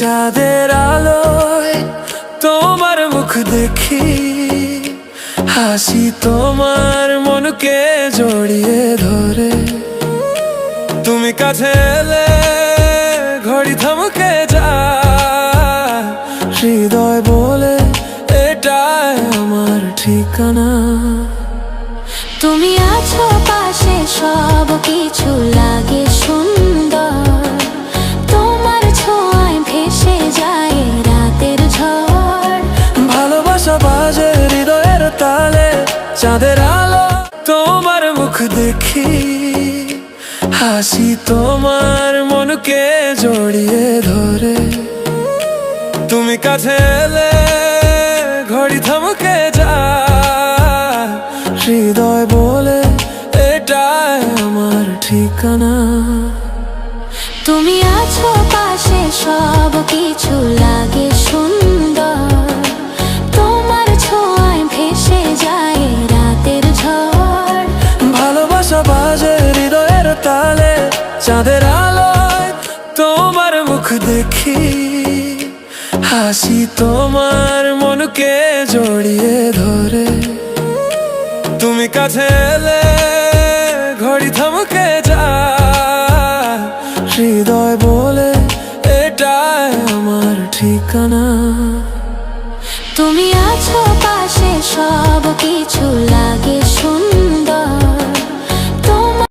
চাঁদের আলোয় তোমার মুখ দেখি, হাসি তোমার মনকে জড়িয়ে ধরে। তুমি কাছে এলে ঘড়ি থামকে যা, হৃদয় বলে এটাই আমার ঠিকানা। তুমি আছো পাশে সব কিছু লাগে চাঁদের আলো তোমার মুখ দেখি, হাসি তোমার মনকে জড়িয়ে ধরে। তুমি কাছে এলে ঘড়ি থমকে যায় হৃদয় বলে এটাই আমার ঠিকানা। তুমি আছো পাশে সব কিছু লাগে বাজে হৃদয়ের তালে, চাঁদের আলোয় তোমার মুখ দেখি। হাসি তোমার মনকে জড়িয়ে ধরে। তুমি কাছে এলে, ঘড়ি থমকে যায় হৃদয় বলে, এটাই আমার ঠিকানা। তুমি আছো পাশে সব কিছু